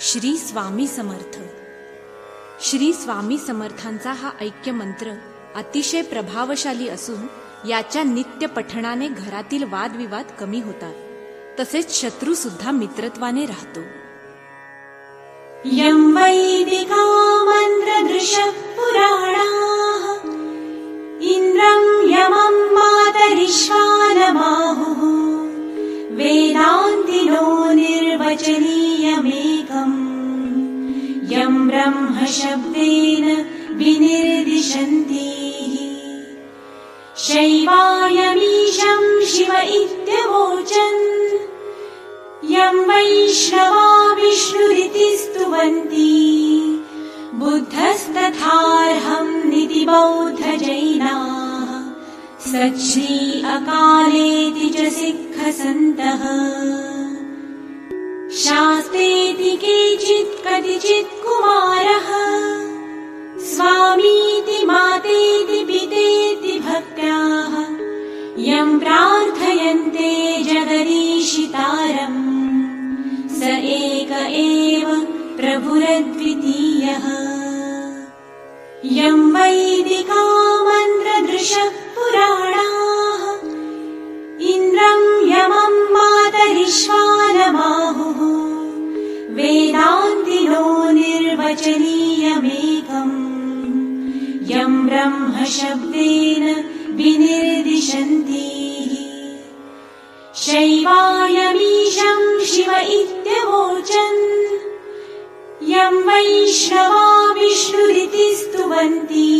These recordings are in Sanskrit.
श्री स्वामी समर्थ. श्री स्वामी समर्थांचा हा ऐक्य मंत्र अतिशय प्रभावशाली असून याच्या नित्य पठणाने घरातील वादविवाद कमी होतात. तसेच शत्रू सुद्धा मित्रत्वाने राहतो. यं वैदिका मन्त्रदृशः इत्यवोचन् यं वैष्णवा विष्णुरिति स्तुवन्ति बुद्धस्तथार्हं निति बौद्धजैनाः सच्छ्री अकालेति च सिक्खसन्तः। शास्तेति केचित् कतिचित् कुमारः। स्वामीति प्रार्थयन्ते जगदीशितारम्। स एक एव प्रभुरद्वितीयः। यं वैदिका मन्त्रदृशः पुराणाः। इन्द्रं यमं मातरिश्वानबाहुः वेदान्तिनो निर्वचनीयमेकम्। यं ब्रह्मशब्देन विनिर्दिशन्ति शैवायमीशं शिव इत्यवोचन् यं वैष्णवा विष्णुरिति स्तुवन्ति।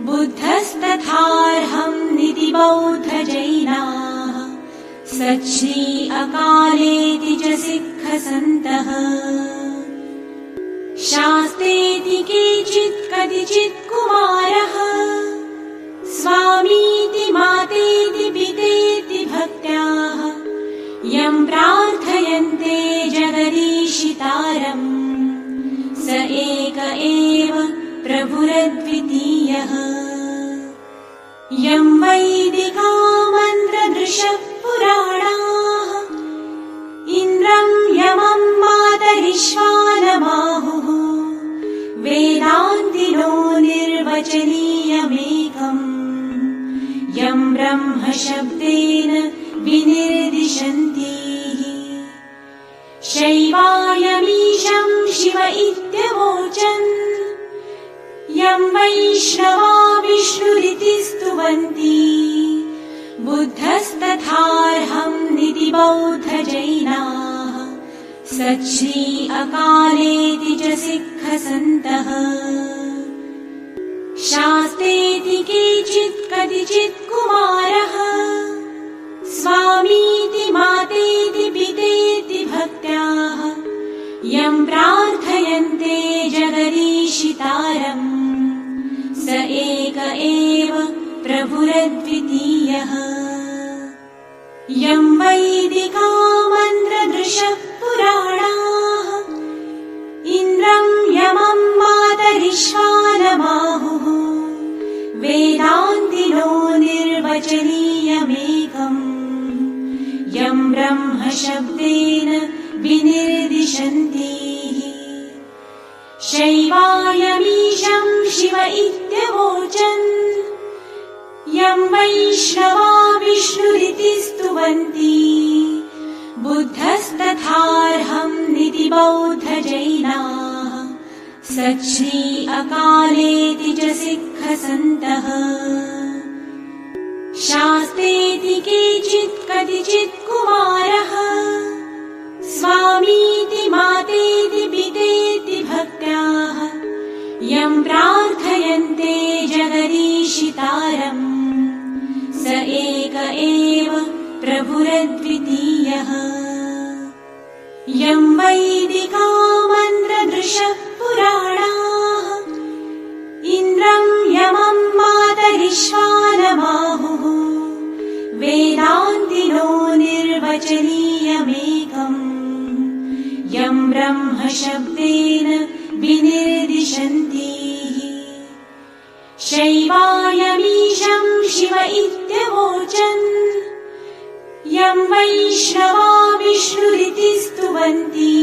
बुद्धस्तथार्हं निति बौद्धजैनाः सच्छ्री अकालेति च सिक्खसन्तः। शास्तेति केचित् कतिचित् कुमारः। स्वामीति प्रार्थयन्ते जगदीशितारम्। स एक एव प्रभुरद्वितीयः। यं वैदिका मन्त्रदृशः पुराणाः। इन्द्रं यमं मातरिश्वानबाहुः वेदान्तिनो निर्वचनीयमेकम्। यं ब्रह्मशब्देन विनिर्दिशन्ति शैवायमीशं शिव इत्यवोचन्। यं वैष्णवा विष्णुरिति स्तुवन्ति। बुद्धस्तथार्हं निति बौद्धजैनाः सच्छ्री अकालेति च सिक्खसन्तः। शास्तेति केचित् कतिचित् कुमारः यं प्रार्थयन्ते जगदीशितारम्। स एक एव प्रभुरद्वितीयः। यं वैदिका मन्त्रदृशः पुराणाः। इन्द्रं यमं मातरिश्वानबाहुः वेदान्तिनो निर्वचनीयमेकम्। यं ब्रह्मशब्देन विनिर्दिशन्ति। शैवायमीशं शिव इत्यवोचन्। यं वैष्णवा विष्णुरिति स्तुवन्ति। बुद्धस्तथार्हं निति बौद्धजैनाः। सच्छ्री अकालेति च सिक्खसन्तः। शास्तेति केचित् कतिचित् कुमारः स्वामीति मातेति पितेति भक्त्याः। यं प्रार्थयन्ते जगदीशितारम्। स एक एव प्रभुरद्वितीयः। यं वैदिका मन्त्रदृशः पुराणाः इन्द्रं यमं मातरिश्वानबाहुः वेदान्तिनो निर्वचनीयमेकम् ब्रह्मशब्देन विनिर्दिशन्ति। शैवायमीशं शिव इत्यवोचन् यं वैष्णवा विष्णुरिति स्तुवन्ति।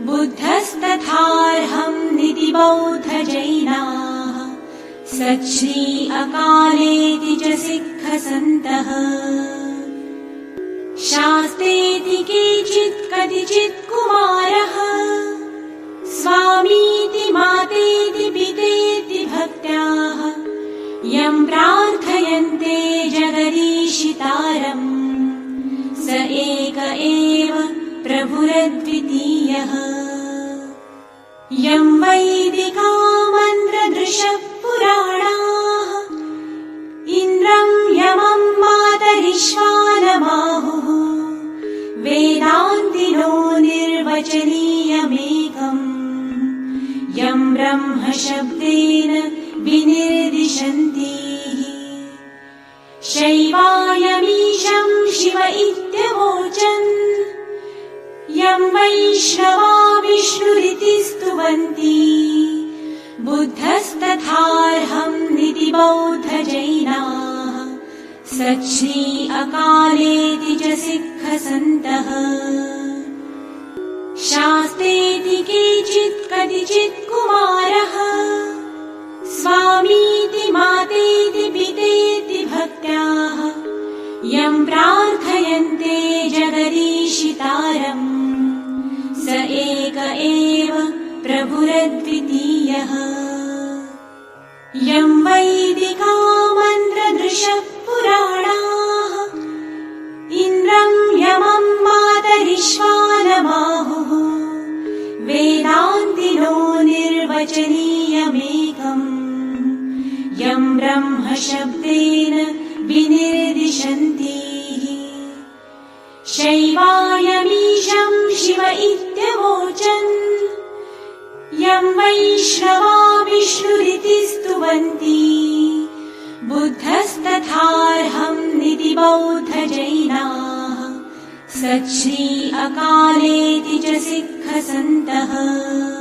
बुद्धस्तथार्हम् निति बौद्धजैनाः सच्छ्री अकालेति च सिक्खसन्तः। शास्तेति केचित् कतिचित् कुमारः। स्वामीति मातेति पितेति भक्त्याः। यम् प्रार्थयन्ते जगदीशितारम्। स एक एव प्रभुरद्वितीयः। यम् वैदिकामन्त्रदृशः पुराणाः। इन्द्रम् यमम् मातरिश्वानबाहुः यम् ब्रह्मशब्देन विनिर्दिशन्ति। शैवायमीशम् शिव इत्यवोचन् यम् वैष्णवा विष्णुरिति स्तुवन्ति। बुद्धस्तथार्हम् निति बौद्धजैनाः सच्छ्री अकालेति च सिक्खसन्तः शास्तेति केचित् कतिचित् कुमारः। स्वामीति मातेति पितेति भक्त्याः। यम् प्रार्थयन्ते जगदीशितारम् स एक एव प्रभुरद्वितीयः। यम् वैदिकामन्त्रदृशः पुराणाः यम् ब्रह्मशब्देन विनिर्दिशन्ति। शैवायमीशम् शिव इत्यवोचन्। यम् वैष्णवा विष्णुरिति स्तुवन्ति। बुद्धस्तथार्हम् निति बौद्धजैनाः। सच्छ्री अकालेति च सिक्खसन्तः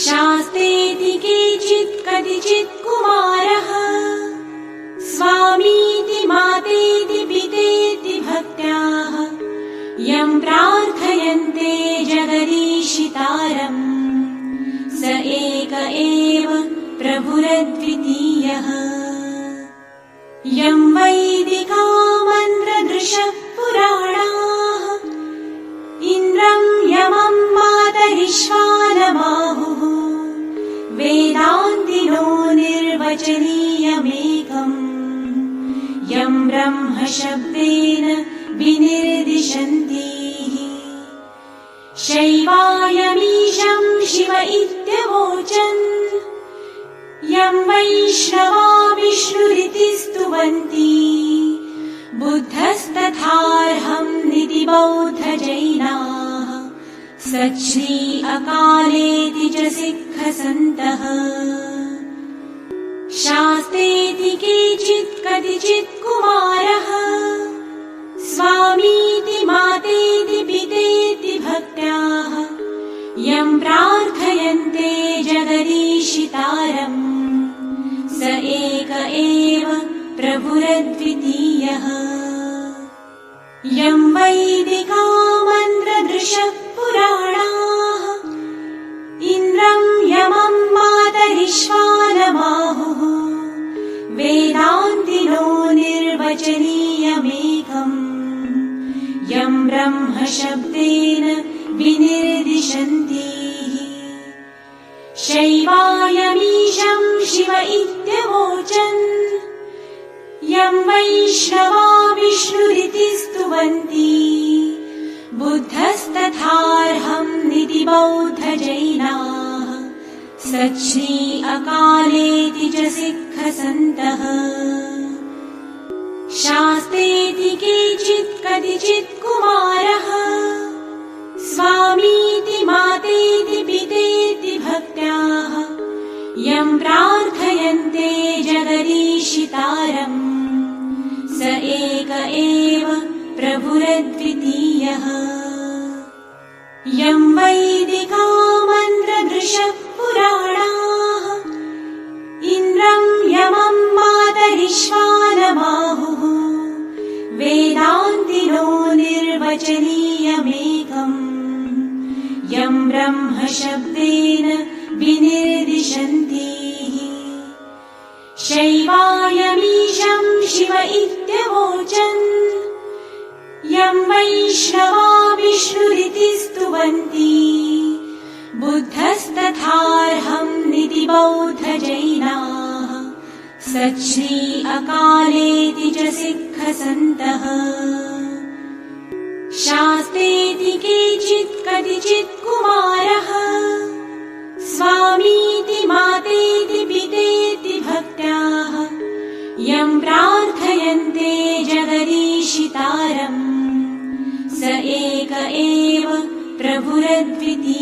शास्तेति केचित् कतिचित् कुमारः। स्वामीति मातेति पितेति भक्त्याः। यम् प्रार्थयन्ते जगदीशितारम्। स एक एव प्रभुरद्वितीयः। यम् वैदिकामन्त्रदृशः यम् ब्रह्मशब्देन विनिर्दिशन्ति। शैवायमीशम् शिव इत्यवोचन्। यम् वैष्णवा विष्णुरिति स्तुवन्ति बुद्धस्तथार्हम् निति बौद्धजैनाः सच्छ्री अकालेति च सिक्खसन्तः शास्तेति केचित् कतिचित् कुमारः। स्वामीति मातेति पितेति भक्त्याः। यम् प्रार्थयन्ते जगदीशितारम् स एक एव प्रभुरद्वितीयः। यम् वैदिकामन्त्रदृशः पुराणाः। इन्द्रम् यमम् मातरिश्वानबाहुः यम् ब्रह्मशब्देन विनिर्दिशन्ति। शैवायमीशम् शिव इत्यवोचन्। यम् वैष्णवा विष्णुरिति स्तुवन्ति बुद्धस्तथार्हम् निति बौद्धजैनाः सच्छ्री अकालेति च सिक्खसन्तः शास्तेति केचित् कतिचित् कुमारः। स्वामीति मातेति पितेति भक्त्याः। यम् प्रार्थयन्ते जगदीशितारम् स एक एव प्रभुरद्वितीयः। यम् वैदिकामन्त्रदृशः शिव इत्यवोचन्। यम् वैष्णवा विष्णुरिति स्तुवन्ति बुद्धस्तथार्हम् निति बौद्धजैनाः सच्छ्री अकालेति च सिक्खसन्तः शास्तेति केचित् कतिचित् कुमारः। स्वामीति मातेति पितेति भक्त्याः। यम् प्रार्थयन्ते प्रभुरद्वितीयः